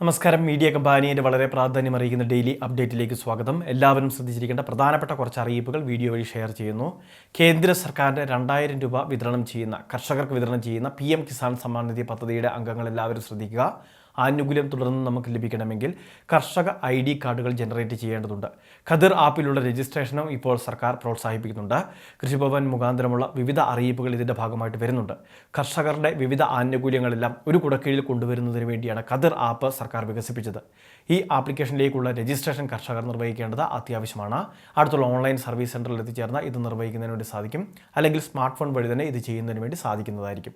നമസ്കാരം. മീഡിയ കമ്പാനിയുടെ വളരെ പ്രാധാന്യം അറിയിക്കുന്ന ഡെയിലി അപ്ഡേറ്റിലേക്ക് സ്വാഗതം. എല്ലാവരും ശ്രദ്ധിച്ചിരിക്കേണ്ട പ്രധാനപ്പെട്ട കുറച്ച് അറിയിപ്പുകൾ വീഡിയോ വഴി ഷെയർ ചെയ്യുന്നു. കേന്ദ്ര സർക്കാരിന്റെ രണ്ടായിരം രൂപ വിതരണം ചെയ്യുന്ന കർഷകർക്ക് വിതരണം ചെയ്യുന്ന പി എം കിസാൻ സമ്മാൻ നിധി പദ്ധതിയുടെ അംഗങ്ങൾ എല്ലാവരും ശ്രദ്ധിക്കുക. ആനുകൂല്യം തുടർന്ന് നമുക്ക് ലഭിക്കണമെങ്കിൽ കർഷക ഐ ഡി കാർഡുകൾ ജനറേറ്റ് ചെയ്യേണ്ടതുണ്ട്. ഖദർ ആപ്പിലുള്ള രജിസ്ട്രേഷനും ഇപ്പോൾ സർക്കാർ പ്രോത്സാഹിപ്പിക്കുന്നുണ്ട്. കൃഷിഭവൻ മുഖാന്തരമുള്ള വിവിധ അറിയിപ്പുകൾ ഇതിന്റെ ഭാഗമായിട്ട് വരുന്നുണ്ട്. കർഷകരുടെ വിവിധ ആനുകൂല്യങ്ങളെല്ലാം ഒരു കുടക്കീഴിൽ കൊണ്ടുവരുന്നതിന് വേണ്ടിയാണ് ഖദർ ആപ്പ് സർക്കാർ വികസിപ്പിച്ചത്. ഈ ആപ്ലിക്കേഷനിലേക്കുള്ള രജിസ്ട്രേഷൻ കർഷകർ നിർവഹിക്കേണ്ടത് അത്യാവശ്യമാണ്. അടുത്തുള്ള ഓൺലൈൻ സർവീസ് സെന്ററിൽ എത്തിച്ചേർന്ന് ഇത് നിർവഹിക്കുന്നതിന് വേണ്ടി സാധിക്കും. അല്ലെങ്കിൽ സ്മാർട്ട് ഫോൺ വഴി തന്നെ ഇത് ചെയ്യുന്നതിന് വേണ്ടി സാധിക്കുന്നതായിരിക്കും.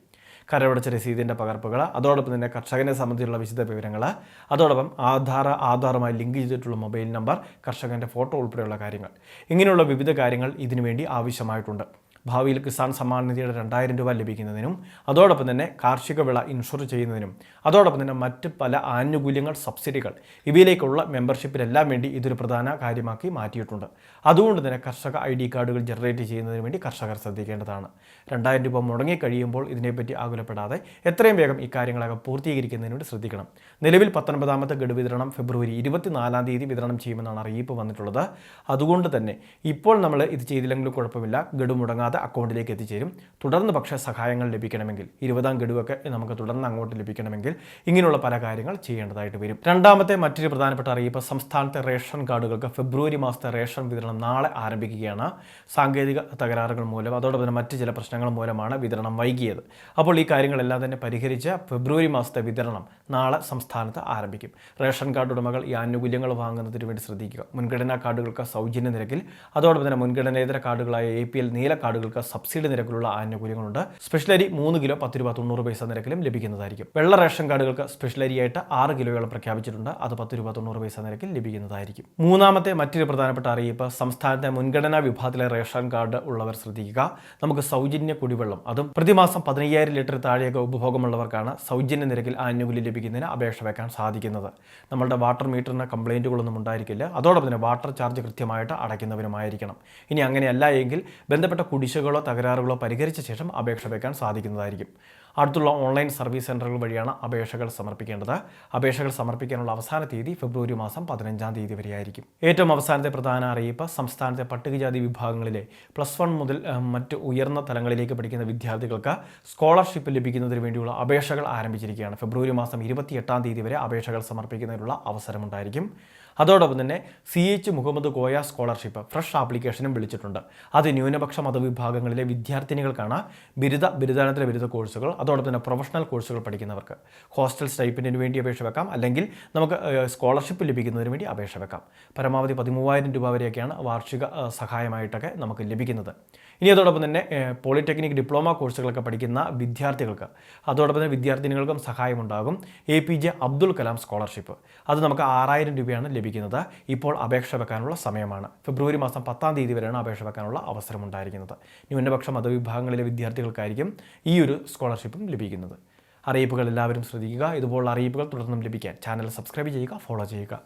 കരമടച്ച രസീതിന്റെ പകർപ്പുകൾ അതോടൊപ്പം തന്നെ കർഷകനെ സംബന്ധിച്ചുള്ള വിശദ വിവരങ്ങൾ അതോടൊപ്പം ആധാർ ആധാറുമായി ലിങ്ക് ചെയ്തിട്ടുള്ള മൊബൈൽ നമ്പർ കർഷകന്റെ ഫോട്ടോ ഉൾപ്പെടെയുള്ള കാര്യങ്ങൾ. ഇങ്ങനെയുള്ള വിവിധ കാര്യങ്ങൾ ഇതിനുവേണ്ടി ആവശ്യമായിട്ടുണ്ട്. ഭാവിയിൽ കിസാൻ സമ്മാൻ നിധിയുടെ രണ്ടായിരം രൂപ ലഭിക്കുന്നതിനും അതോടൊപ്പം തന്നെ കാർഷിക വിള ഇൻഷുർ ചെയ്യുന്നതിനും അതോടൊപ്പം തന്നെ മറ്റ് പല ആനുകൂല്യങ്ങൾ സബ്സിഡികൾ ഇവയിലേക്കുള്ള മെമ്പർഷിപ്പിനെല്ലാം വേണ്ടി ഇതൊരു പ്രധാന കാര്യമാക്കി മാറ്റിയിട്ടുണ്ട്. അതുകൊണ്ട് തന്നെ കർഷക ഐ ഡി കാർഡുകൾ ജനറേറ്റ് ചെയ്യുന്നതിന് വേണ്ടി കർഷകർ ശ്രദ്ധിക്കേണ്ടതാണ്. രണ്ടായിരം രൂപ മുടങ്ങി കഴിയുമ്പോൾ ഇതിനെപ്പറ്റി ആകുലപ്പെടാതെ എത്രയും വേഗം ഇക്കാര്യങ്ങളൊക്കെ പൂർത്തീകരിക്കുന്നതിന് വേണ്ടി ശ്രദ്ധിക്കണം. നിലവിൽ പത്തൊൻപതാമത്തെ ഗഡു വിതരണം ഫെബ്രുവരി ഇരുപത്തിനാലാം തീയതി വിതരണം ചെയ്യുമെന്നാണ് അറിയിപ്പ് വന്നിട്ടുള്ളത്. അതുകൊണ്ട് തന്നെ ഇപ്പോൾ നമ്മൾ ഇത് ചെയ്തില്ലെങ്കിലും കുഴപ്പമില്ല. ഗഡു മുടങ്ങാതെ അക്കൗണ്ടിലേക്ക് എത്തിച്ചേരും. തുടർന്ന് പക്ഷേ സഹായങ്ങൾ ലഭിക്കണമെങ്കിൽ ഇരുപതാം ഗഡുവൊക്കെ നമുക്ക് തുടർന്ന് അങ്ങോട്ട് ലഭിക്കണമെങ്കിൽ ഇങ്ങനെയുള്ള പല കാര്യങ്ങൾ ചെയ്യേണ്ടതായിട്ട് വരും. രണ്ടാമത്തെ മറ്റൊരു പ്രധാനപ്പെട്ട അറിയിപ്പ് സംസ്ഥാനത്തെ റേഷൻ കാർഡുകൾക്ക് ഫെബ്രുവരി മാസത്തെ റേഷൻ വിതരണം നാളെ ആരംഭിക്കുകയാണ്. സാങ്കേതിക തകരാറുകൾ മൂലം അതോടൊപ്പം തന്നെ മറ്റ് ചില പ്രശ്നങ്ങൾ മൂലമാണ് വിതരണം വൈകിയത്. അപ്പോൾ ഈ കാര്യങ്ങളെല്ലാം തന്നെ പരിഹരിച്ച് ഫെബ്രുവരി മാസത്തെ വിതരണം നാളെ സംസ്ഥാനത്ത് ആരംഭിക്കും. റേഷൻ കാർഡ് ഉടമകൾ ഈ ആനുകൂല്യങ്ങൾ വാങ്ങുന്നതിന് വേണ്ടി ശ്രദ്ധിക്കുക. മുൻഗണനാ കാർഡുകൾക്ക് സൗജന്യ നിരക്കിൽ അതോടൊപ്പം തന്നെ മുൻഗണനേതര കാർഡുകളായ എ പി എൽ നീല കാർഡുകൾക്ക് സബ്സിഡി നിരക്കിലുള്ള ആനുകൂല്യങ്ങളുണ്ട്. സ്പെഷ്യൽ അരി മൂന്ന് കിലോ പത്ത് രൂപ തൊണ്ണൂറ് പൈസ നിരക്കിലും ലഭിക്കുന്നതായിരിക്കും. വെള്ള റേഷൻ കാർഡുകൾക്ക് സ്പെഷ്യൽ അരിയായിട്ട് ആറ് കിലോയോളം പ്രഖ്യാപിച്ചിട്ടുണ്ട്. അത് പത്ത് രൂപ തൊണ്ണൂറ് പൈസ നിരക്കിൽ ലഭിക്കുന്നതായിരിക്കും. മൂന്നാമത്തെ മറ്റൊരു പ്രധാനപ്പെട്ട അറിയിപ്പ് സംസ്ഥാനത്തെ മുൻഗണനാ വിഭാഗത്തിലെ റേഷൻ കാർഡ് ഉള്ളവർ ശ്രദ്ധിക്കുക. നമുക്ക് സൗജന്യ കുടിവെള്ളം അതും പ്രതിമാസം പതിനയ്യായിരം ലിറ്റർ താഴെയൊക്കെ ഉപഭോഗമുള്ളവർക്കാണ് സൗജന്യ നിരക്കിൽ ആനുകൂല്യം ലഭിക്കുന്നതിന് അപേക്ഷ വെക്കാൻ സാധിക്കുന്നത്. നമ്മളുടെ വാട്ടർ മീറ്ററിന് കംപ്ലൈന്റുകളൊന്നും ഉണ്ടായിരിക്കില്ല. അതോടൊപ്പം തന്നെ വാട്ടർ ചാർജ് കൃത്യമായിട്ട് അടയ്ക്കുന്നവരുമായിരിക്കണം. ഇനി അങ്ങനെയല്ല എങ്കിൽ ബന്ധപ്പെട്ട കുടിശ്ശികളോ തകരാറുകളോ പരിഹരിച്ച ശേഷം അപേക്ഷ വയ്ക്കാൻ സാധിക്കുന്നതായിരിക്കും. അടുത്തുള്ള ഓൺലൈൻ സർവീസ് സെന്ററുകൾ വഴിയാണ് അപേക്ഷകൾ സമർപ്പിക്കേണ്ടത്. അപേക്ഷകൾ സമർപ്പിക്കാനുള്ള അവസാന തീയതി ഫെബ്രുവരി മാസം പതിനഞ്ചാം തീയതി വരെയായിരിക്കും. ഏറ്റവും അവസാനത്തെ പ്രധാന അറിയിപ്പ് സംസ്ഥാനത്തെ പട്ടികജാതി വിഭാഗങ്ങളിലെ പ്ലസ് വൺ മുതൽ മറ്റ് ഉയർന്ന തലങ്ങളിലേക്ക് പഠിക്കുന്ന വിദ്യാർത്ഥികൾക്ക് സ്കോളർഷിപ്പ് ലഭിക്കുന്നതിന് വേണ്ടിയുള്ള അപേക്ഷകൾ ആരംഭിച്ചിരിക്കുകയാണ്. ഫെബ്രുവരി മാസം ഇരുപത്തിയെട്ടാം തീയതി വരെ അപേക്ഷകൾ സമർപ്പിക്കുന്നതിനുള്ള അവസരമുണ്ടായിരിക്കും. അതോടൊപ്പം തന്നെ C H Muhammad Koya scholarship fresh ആപ്ലിക്കേഷനും വിളിച്ചിട്ടുണ്ട്. അത് ന്യൂനപക്ഷ മതവിഭാഗങ്ങളിലെ വിദ്യാർത്ഥിനികൾക്കാണ് ബിരുദ ബിരുദാനന്തര ബിരുദ കോഴ്സുകൾ അതോടൊപ്പം തന്നെ പ്രൊഫഷണൽ കോഴ്സുകൾ പഠിക്കുന്നവർക്ക്. ഹോസ്റ്റൽ സ്റ്റൈപ്പിന് വേണ്ടി അപേക്ഷ വെക്കാം അല്ലെങ്കിൽ നമുക്ക് സ്കോളർഷിപ്പ് ലഭിക്കുന്നതിന് വേണ്ടി അപേക്ഷ വെക്കാം. പരമാവധി പതിമൂവായിരം രൂപ വരെയൊക്കെയാണ് വാർഷിക സഹായമായിട്ടൊക്കെ നമുക്ക് ലഭിക്കുന്നത്. ഇനി അതോടൊപ്പം തന്നെ പോളിടെക്നിക് ഡിപ്ലോമ കോഴ്സുകളൊക്കെ പഠിക്കുന്ന വിദ്യാർത്ഥികൾക്ക് അതോടൊപ്പം തന്നെ വിദ്യാർത്ഥിനികൾക്കും സഹായമുണ്ടാകും. A P J Abdul Kalam scholarship. അത് നമുക്ക് ആറായിരം രൂപയാണ് ലഭിക്കുന്നത് ഇപ്പോൾ അപേക്ഷ വെക്കാനുള്ള സമയമാണ്. ഫെബ്രുവരി മാസം പത്താം തീയതി വരെയാണ് അപേക്ഷ വെക്കാനുള്ള അവസരമുണ്ടായിരിക്കുന്നത്. ന്യൂനപക്ഷ മതവിഭാഗങ്ങളിലെ വിദ്യാർത്ഥികൾക്കായിരിക്കും ഈ ഒരു സ്കോളർഷിപ്പും ലഭിക്കുന്നത്. അറിയിപ്പുകൾ എല്ലാവരും ശ്രദ്ധിക്കുക. ഇതുപോലുള്ള അറിയിപ്പുകൾ തുടർന്നും ലഭിക്കാൻ ചാനൽ സബ്സ്ക്രൈബ് ചെയ്യുക ഫോളോ ചെയ്യുക.